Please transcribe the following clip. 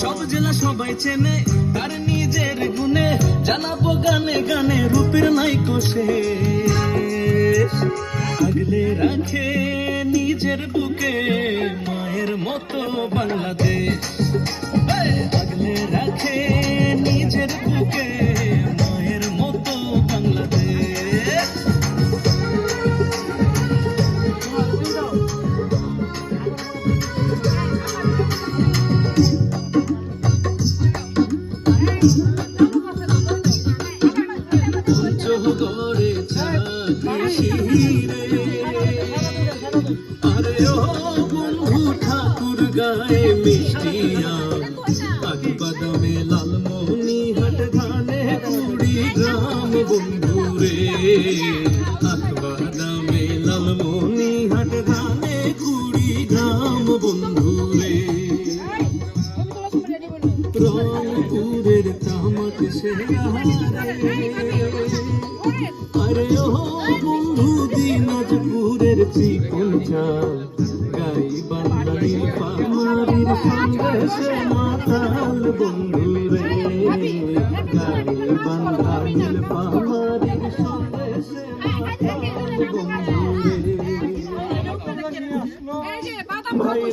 সব জেলা সবাই চেনে, তার নিজের গুনে জানাব গানে গানে রূপের নাই কোষে আগলে রাখে নিজের বুকে মায়ের মতো বাংলাদেশ। আরে ও বন্ধু ঠাকুর গায়ে মিষ্টিয়া আগ বাদামে লালমোহনী হাট ধানে কুড়ি গ্রাম বন্ধু রে বাদামে লালমোহনী হাট ধানে কুড়ি গ্রাম বন্ধু রে রংপুরের তামাক সেরা আরে ও দিনাজপুরের চিকন চাল গাই বান্দালির পামারির সন্দেশে মাতাল বন্ধু রে। গাই বান্দালির পামারির সন্দেশে মাতাল বন্ধু রে। এই